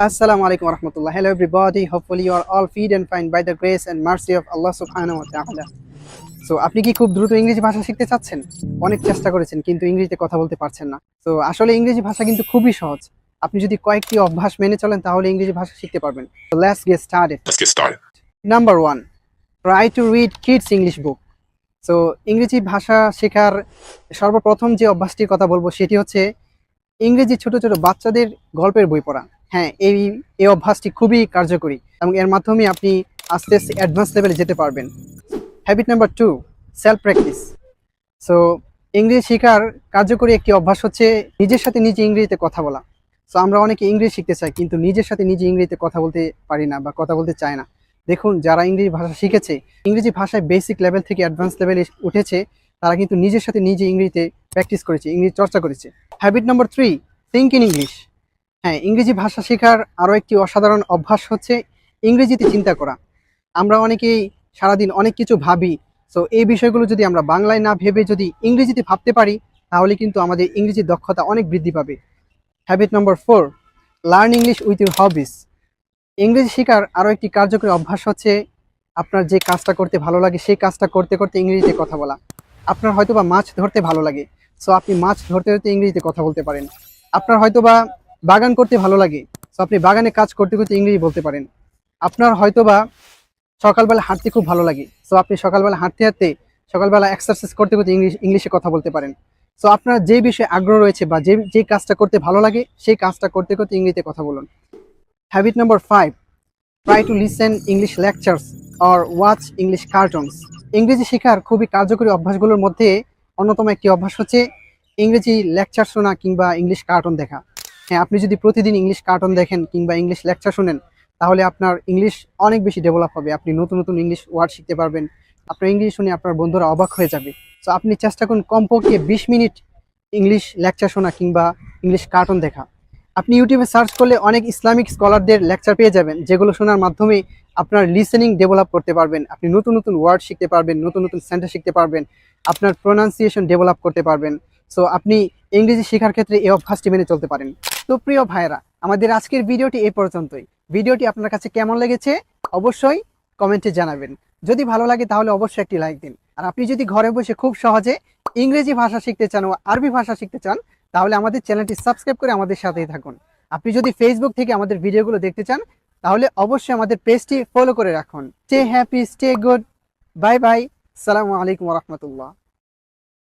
Assalamu alaikum warahmatullah. Hello everybody. Hopefully you are all feed and fine by the grace and mercy of Allah subhanahu wa ta'ala. So আপনি কি খুব দ্রুত ইংরেজি ভাষা শিখতে চাচ্ছেন অনেক চেষ্টা করেছেন কিন্তু ইংরেজিতে কথা বলতে পারছেন না তো আসলে ইংরেজি ভাষা কিন্তু খুবই সহজ আপনি যদি কয়েকটি অভ্যাস মেনে চলেন তাহলে ইংরেজি ভাষা শিখতে পারবেন let's get started Let's get started. Number one try to read kids English book so ইংরেজি ভাষা শেখার সর্বপ্রথম যে অভ্যাসটির কথা বলব সেটি হচ্ছে ইংরেজি ছোট ছোট বাচ্চাদের গল্পের বই পড়া। হ্যাঁ এই এই অভ্যাসটি খুবই কার্যকরী এবং এর মাধ্যমে আপনি আস্তে আস্তে অ্যাডভান্স লেভেলে যেতে পারবেন। Habit number two self practice so ইংরেজি শেখার কার্যকরী একটি অভ্যাস হচ্ছে নিজের সাথে নিজে ইংরেজিতে কথা বলা। সো আমরা অনেকে ইংরেজি শিখতে চাই, কিন্তু নিজের সাথে নিজে ইংরেজিতে কথা বলতে পারি না বা কথা বলতে চায় না। দেখুন, যারা ইংরেজি ভাষা শিখেছে, ইংরেজি ভাষায় বেসিক লেভেল থেকে অ্যাডভান্স লেভেলে উঠেছে, তারা কিন্তু নিজের সাথে নিজে ইংরেজিতে প্র্যাকটিস করেছি, ইংরেজি চর্চা করেছি। Habit number three think in English হ্যাঁ ইংরেজি ভাষা শেখার আরও একটি অসাধারণ অভ্যাস হচ্ছে ইংরেজিতে চিন্তা করা। আমরা অনেকেই সারাদিন অনেক কিছু ভাবি সো এই বিষয়গুলো যদি আমরা বাংলায় না ভেবে যদি ইংরেজিতে ভাবতে পারি, তাহলে কিন্তু আমাদের ইংরেজির দক্ষতা অনেক বৃদ্ধি পাবে। Habit number four learn English with your hobbies ইংরেজি শেখার আরও একটি কার্যকরী অভ্যাস হচ্ছে আপনার যে কাজটা করতে ভালো লাগে, সেই কাজটা করতে করতে ইংরেজিতে কথা বলা। আপনার হয়তোবা মাছ ধরতে ভালো লাগে। সো আপনি মাছ ধরতে ধরতে ইংরেজিতে কথা বলতে পারেন। আপনার হয়তোবা বাগান করতে ভালো লাগে। সো আপনি বাগানে কাজ করতে করতে ইংরেজি বলতে পারেন। আপনার হয়তোবা সকালবেলা হাঁটতে খুব ভালো লাগে। সো আপনি সকালবেলা হাঁটতে হাঁটতে সকালবেলা এক্সারসাইজ করতে করতে ইংলিশ, ইংলিশে কথা বলতে পারেন। সো আপনার যে বিষয়ে আগ্রহ রয়েছে বা যে যে কাজটা করতে ভালো লাগে, সেই কাজটা করতে করতে ইংরেজিতে কথা বলুন। Habit number five try to listen English lectures or watch English cartoons ইংরেজি শেখার খুবই কার্যকরী অভ্যাসগুলোর মধ্যে অন্যতম একটি অভ্যাস হচ্ছে ইংরেজি লেকচার শোনা কিংবা ইংলিশ কার্টুন দেখা। হ্যাঁ আপনি যদি প্রতিদিন ইংলিশ কার্টুন দেখেন কিংবা ইংলিশ লেকচার শুনেন, তাহলে আপনার ইংলিশ অনেক বেশি ডেভেলপ হবে। আপনি নতুন নতুন ইংলিশ ওয়ার্ড শিখতে পারবেন। আপনার ইংলিশ শুনে আপনার বন্ধুরা অবাক হয়ে যাবে। তো আপনি চেষ্টা করুন কমপক্ষে বিশ মিনিট ইংলিশ লেকচার শোনা কিংবা ইংলিশ কার্টুন দেখা। আপনি ইউটিউবে সার্চ করলে অনেক ইসলামিক স্কলারদের লেকচার পেয়ে যাবেন, যেগুলো শোনার মাধ্যমে আপনার লিসেনিং ডেভেলপ করতে পারবেন, আপনি নতুন নতুন ওয়ার্ড শিখতে পারবেন, নতুন নতুন সেন্টার শিখতে পারবেন, আপনার প্রোনাউন্সিয়েশন ডেভেলপ করতে পারবেন। সো আপনি ইংরেজি শেখার ক্ষেত্রে এই অভ্যাসটি মেনে চলতে পারেন। তো প্রিয় ভাইয়েরা, আমাদের আজকের ভিডিওটি এ পর্যন্তই। ভিডিওটি আপনার কাছে কেমন লেগেছে অবশ্যই কমেন্টে জানাবেন। যদি ভালো লাগে তাহলে অবশ্যই একটি লাইক দিন। আর আপনি যদি ঘরে বসে খুব সহজে ইংরেজি ভাষা শিখতে চান ও আরবি ভাষা শিখতে চান তাহলে আমাদের চ্যানেলটি সাবস্ক্রাইব করে আমাদের সাথেই থাকুন। আপনি যদি ফেসবুক থেকে আমাদের ভিডিওগুলো দেখতে চান, তাহলে অবশ্যই আমাদের পেজটি ফলো করে রাখুন। Stay happy stay good bye bye সালামু আলাইকুম রহমতুল্লাহ।